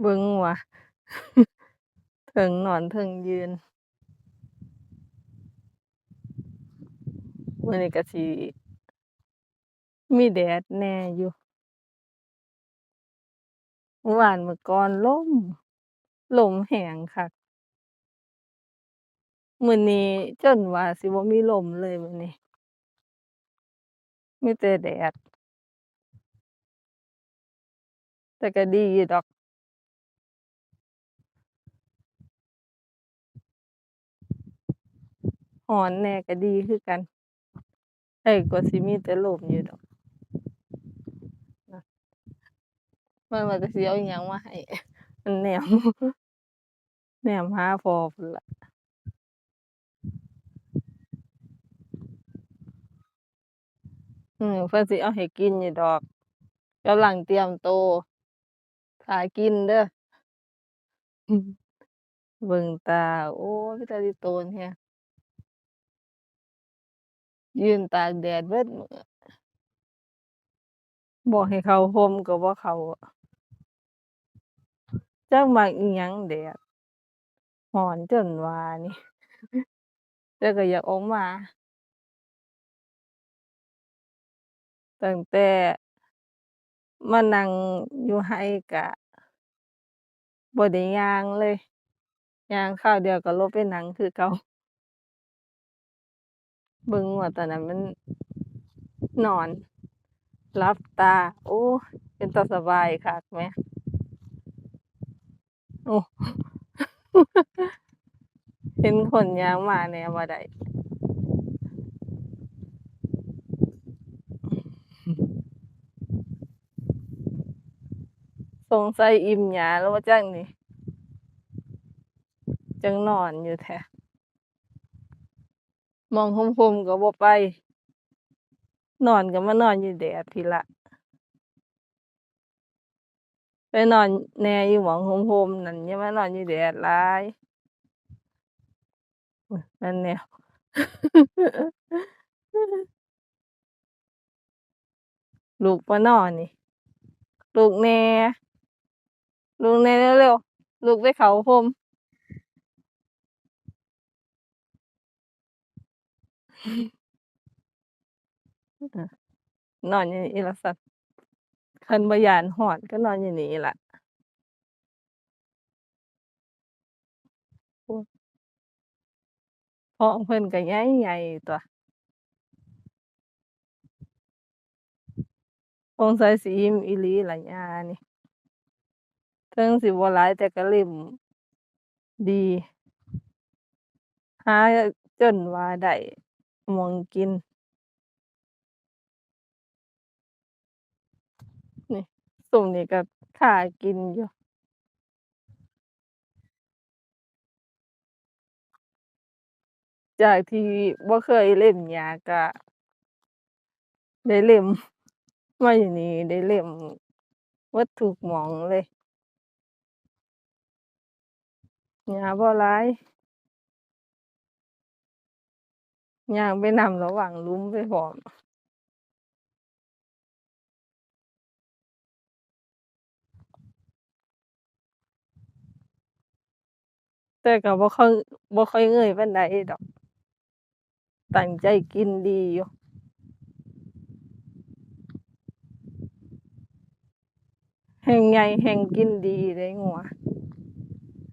เบิ่งว่าเทิงนอนเทิงยืนมื้อนี้ก็สิมีแดดแน่อยู่เมื่อวานมื้อก่อนลมลมแรงคักมื้อนี้จนว่าสิบ่มีลมเลยมื้อนี้มีแต่แดดแต่ก็ดีดอก ร้อนแน่ก็ดีคือกันได้กว่าสิมีแต่ลมอยู่ดอกมันว่าแต่สิเอาอิหยังมาให้มันแนมแนมหาพอพู้นล่ะอือเพิ่นสิเอาให้กินอยู่ดอกกำลังเตรียมโตท่ากินเด้อเบิ่งตา โอ้ยคือตาสิโตนแรง ยืนตากแดดเบิดมื้อบอกให้เขาร่มก็บ่เข้าจักมักอิหยังแดดร้อนจนว่านี่ แต่ก็อยากออกมาตั้งแต่มานั่งอยู่ไร่ก็บ่ได้ย่างเลย ย่างคราวเดียวก็ลงไปนั่งคือเก่า บิ่งว่าตอนนั้นมันนอนหลับตา โอ้ เป็นตาสบายคักแหมโอ้เห็นคนยางมาแน่บ่ได้สงสัยอิ่มหยังแล้วบ่าจักนี่จังนอนอยู่แท้ มองร่มๆก็บ่ไป นอนก็มานอนอยู่แดดพี่ละไปนอนแน่อยู่หมองร่มๆนั่นอย่ามานอนอยู่แดดหลายนั่นแนวลุกบ่น้อนนี่ลุกแน่ลุกแน่เร็วๆลุกไปเขาร่ม ออนอนอยู่นี่ล่ะซั้นคันบ่ย้านร้อนก็นอนอยู่นี่ล่ะโอ้ท้องเพิ่นก็ใหญ่ๆตั่ว สงสัยสิอิ่มอีหลีล่ะย่านี่ถึงสิบ่หลายแต่ก็เล่มดี หาจนว่าได้ ม้องกิน นี่ซุมนี้ก็ท่ากินอยู่จากที่บ่เคยเล่มหญ้าก็ได้เล่มมาอยู่นี่ได้เล่มเบิดทุกหมองเลยหญ้าบ่หลาย ย่างไปนำระหว่างลุ้มไปพร้อมแต่ก็บ่ค่อยบ่ค่อยเงยปานใดดอก ตั้งใจกินดีอยู่แฮ่งใหญ่แฮ่งกินดีเดะงัว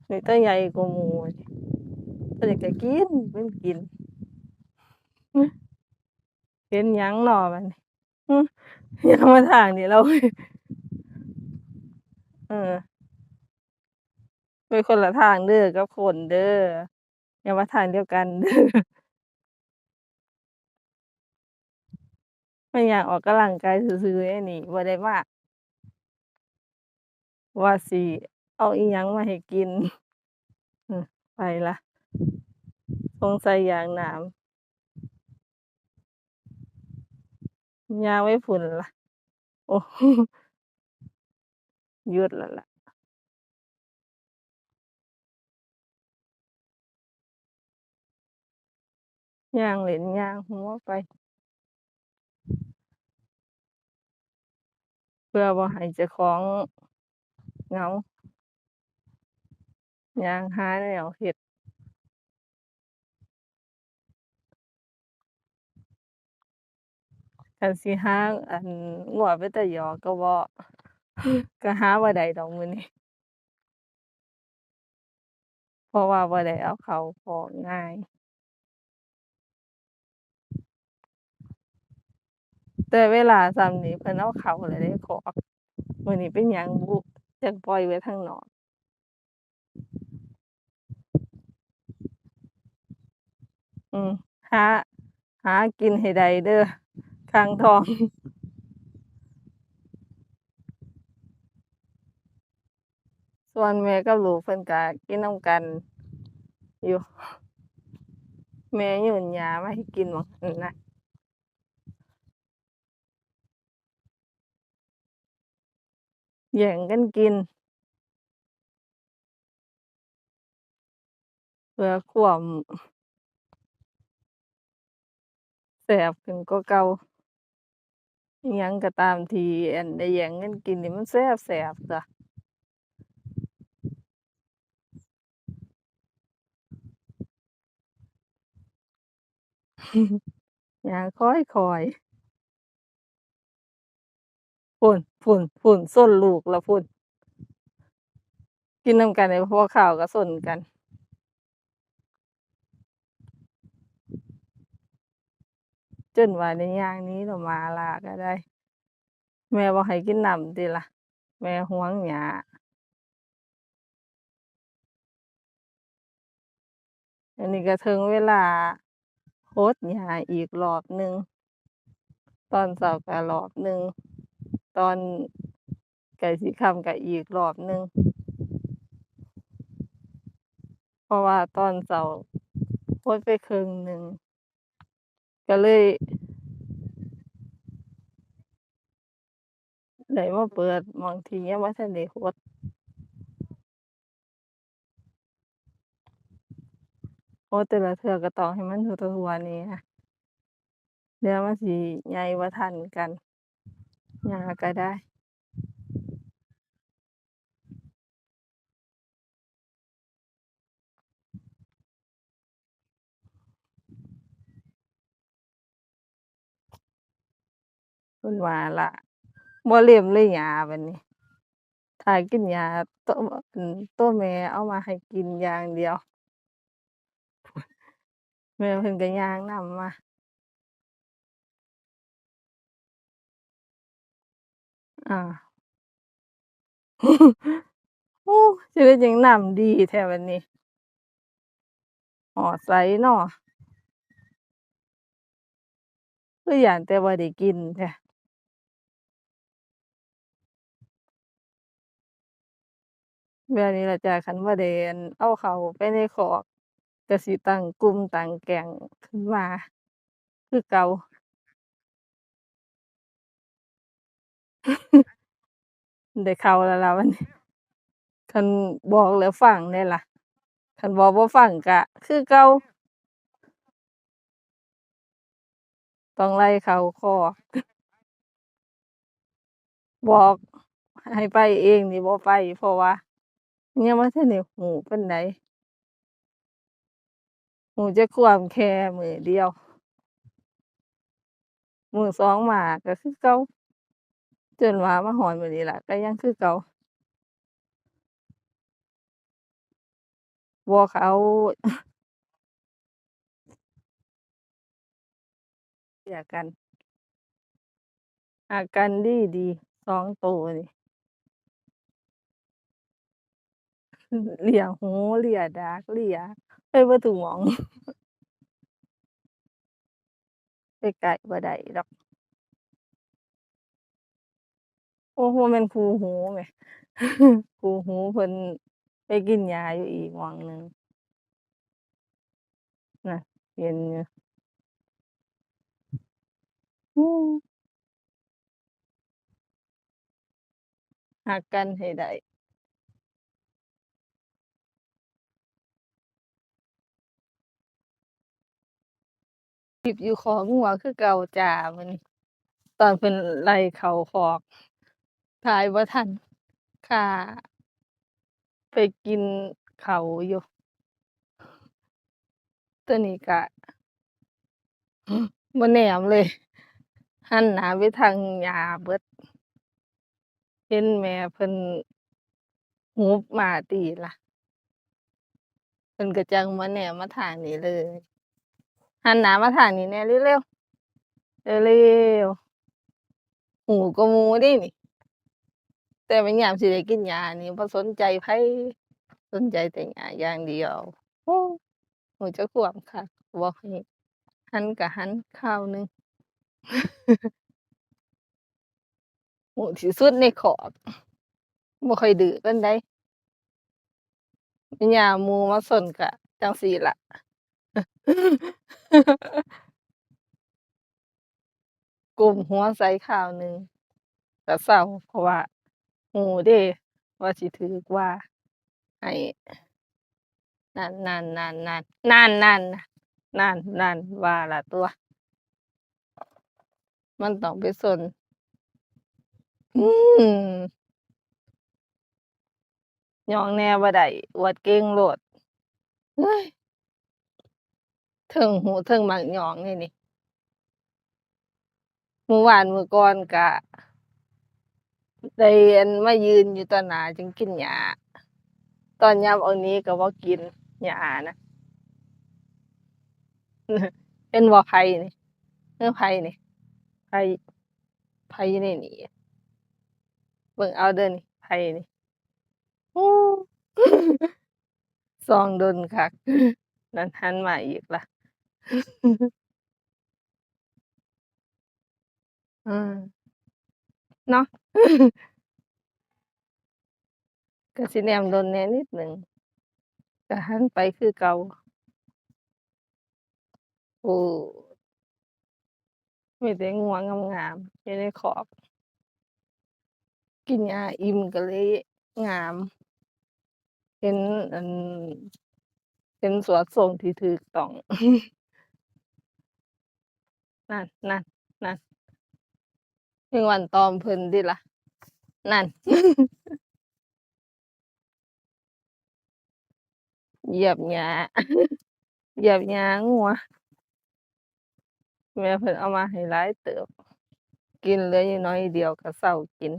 นี่แต่ใหญ่กว่าหมู่นี่ตัวนี้ก็กินมันกิน เห็นยังน้อบันย่ามาทางนี้แล้วเออไปคนละทางเด้อกับคนเด้ออย่ามาทางเดียวกันเด้อมาย่างออกกำลังกายซื่อๆไอ้นี่บ่ได้มาว่าสิเอาอิหยังมาให้กินไปละสงสัยอยากน้ำ ยางไปพู้นล่ะโอ้หยุดแล้วล่ะย่างเล่นย่างหัวไป เพื่อบ่ให้เจ้าของเหงาย่างหายแนวเฮ็ด คันสิหาอันงัวไปแต่หยอกก็บ่ก็หาบ่ได้ดอกมื้อนี้เพราะว่าบ่ได้เอาเขาคอง่าย แต่เวลาส่ำนี้เพิ่นเอาเขาแล้วเดะคอกมื้อนี้เป็นหยังบุจักปล่อยไว้ทางนอกอืมหาหากินให้ได้เด้อ ข้างทอง ส่วนแม่กับลูกเพิ่นก็กินน้ำกันอยู่ แม่โยนหญ้ามาให้กินหม้อนน่ะแย่งกันกินเพื่อความแซ่บขึ้นกว่าเก่า อิหยังก็ตามที่อั่นได้แย่งกันกินนี่มันแซ่บๆจ้ะย่างค่อยๆพู้นพู้นพู้นซนลูกแล้วพู้นกินนำกันได้พอข้าวก็ซนกัน จนว่าได้ย่างนีแล้วหมาล่าก็ได้ แม่บ่ให้กินน้ำติล่ะ แม่ห่วงหญ้าอันนี้ก็ถึงเวลาโคดหญ้าอีกรอบหนึ่งตอนเช้าก็รอบหนึ่งตอนใกล้สิค่ำก็อีกรอบหนึ่งเพราะว่าตอนเช้าโคดไปครึ่งหนึ่ง ก็เลยได้มาเปิดบางที่ยังบ่ทันได้โคดโอ้แต่ละเทือก็ต้องให้มันทั่วนี้น่เดี๋ยวมันสีใหญ่บ่ทันกันยาก็ได้ เพิ่นว่าล่ะบ่เล็มเลยหญ้าบัดนี้ถ้ากินหญ้าโตอั่นโตแม่เอามาให้กินอย่างเดียว แม่เพิ่นก็ย่างนำมาอาโอ้ชีวิตหยังน้ำดีแท้บัดนี้ฮอดไสน้อคือย้านแต่บ่ได้กินแท้ แบบนี้ล่ะจ้ะคันบ่ได้อั่นเอาเขาไปในคอกก็สิตั้งกลุ่มตั้งแก๊งขึ้นมาคือเก่าได้เข้าแล้วล่ะบัดนี้คันบอกแล้วฟังแหน่ล่ะคันบอกบ่ฟังก็คือเก่าต้องไล่เขาคอบอกให้ไปเองนี่บ่ไปเพราะว่า ยังบ่ทันได้รู้ปานใด รู้แต่ความแค่มื้อเดียว มื้อสองมาก็คือเก่า จนว่ามาฮอดมื้อนี้ล่ะก็ยังคือเก่า บ่เขาเชื่อกันฮักกันดีๆ2โตนี่ เหลียหู เหลียดาก เหลียไปเบิดทุกหม้อง ไปใกลบ่ได้ดอก โอ้บ่แม่นคู่หูแหม คู่หูเพิ่นไปกินหญ้าอยู่อีกหม้องหนึ่ง น่ะ เห็นอยู่ อืมฮักกันให้ได้ คลิปอยู่คอกงัวคือเก่าจ้ามื้อนี้ตอนเพิ่นไล่เขาคอกถ่ายบ่าทันค่าไปกินเขาอยู่ตัวนี้ก็บ่แหนมเลย หันหนาไปทางหญ้าเบิด เห็นแม่เพิ่นหูบมาตีล่ะเพิ่นก็จังบ่แหนมมาทางนี้เลย หันหน้ามาทางนี้แน่เร็วๆเร็วๆหูกว่าหมู่เดะนี่ แต่ว่ายามสิได้กินหญ้านี่บ่สนใจไผสนใจแต่หญ้าอย่างเดียวโอ้หูจักควมคักบอกให้หันก็หันคราวหนึ่งหูที่สุดในคอกบ่ค่อยดื้อปานใดหญ้าหมู่มาสนก็จั่งซี้ล่ะ ก้มหัวใส่าวหนึ่ง ก็เซา เพราะว่ารู้เดะว่าสิถูกว่า ให้ นั่น ๆ ๆ ๆ นั่น ๆ นั่นๆว่าแล้วตั่ว มันต้องไปซนอืมยองแหน่บ่ได้ อวดเก่งโลด เฮ้ย เทิงรู้เทิงมักย่องเลยนี่มื้อวานมื้อก่อนก็ได้อันมายืนอยู่ต่อหนาจึงกินหญ้าตอนยามเอาหนีก็บ่กินหญ้านะเห็นบ่ไผนี่เออไผนี่ไผไผอยู่นนี่เบิ่งเอาเด้อนี่ไผนี่โอ้ส่องดนคักนั่นหันมาอีกล่ะ เออ เนาะ ก็สิแนมโดนแหน่นิดหนึ่ง ก็หันไปคือเก่า โอ้ มีแต่งัวงงาม ๆ อยู่ในคอก กินหญ้าอิ่มก็เลยงาม เห็น อันเห็นสวดทรงที่ถูกต้อง นั่นๆๆแมงวันตอมเพิ่นติล่ะนั่น เหยียบหญ้าเหยียบหญ้างัวแม่เพิ่นเอามาให้หลายเติบ กินเหลืออยู่น้อยเดียวก็เซากิน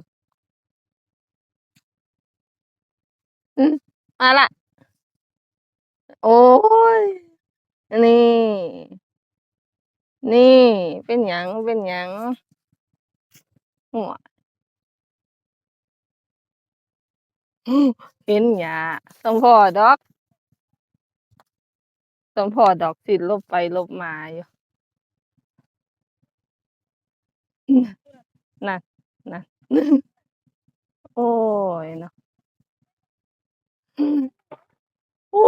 มาล้วโอ๊ยนี่ นี่เป็นหยังเป็นหยังฮ้วยเห็นหญ้าต้องพ้อดอกต้องพ้อดอกสิหลบไปหลบมาอยู่อือนั่นนั่นโอ๊ยเนาะโอ้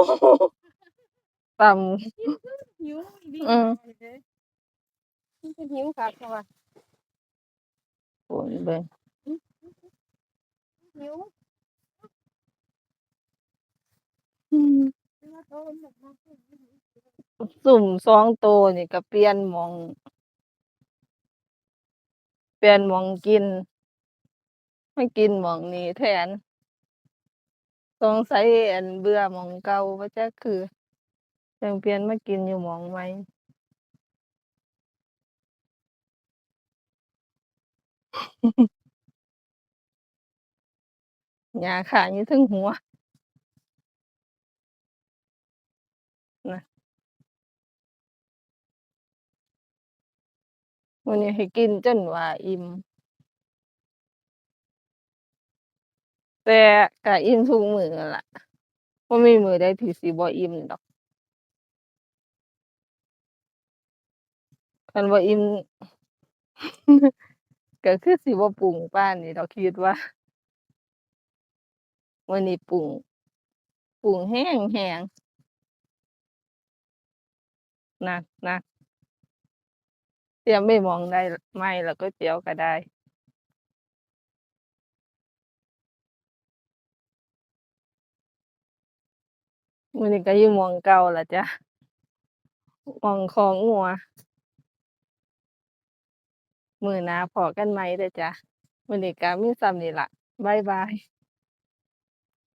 ต่ำหิวอีหลีอืม มันคือหิวคักเพราะว่าโอ้ยเบิ่งหิวอืมแต่ว่าโตมันแบบมาคือหิวซุม2โตนี่ก็เปลี่ยนหม้อง เปลี่ยนหม้องกินมากินหม้องนี้แทนสงสัยอั่นเบื่อหม้องเก่าบ่จักคือจั่งเปลี่ยนมากินอยู่หม้องใหม่ หญ้าค้างอยู่เทิงหัว น่ะ มื้อนี้ให้กินจนว่าอิ่ม แต่ก็อิ่มทุกมื้อนั่นล่ะ บ่มีมื้อใดที่สิบ่อิ่มดอก คันบ่อิ่ม ก็คือสิบ่ปรุงปานนี้ดอกคิดว่ามื้อนี้ปรุงปรุงแรงๆนั่นๆเตรียมไว้หม้องใดใหม่แล้วก๋วยเตี๋ยวก็ได้มื้อนี้ก็อยู่มองเก่าละจ้ะมองคอกงัว มื่อหน้าพอกันไหมเด้อจ้ะมื้อนี้ก็มีส่ำนี้ล่ะบ๊ายบาย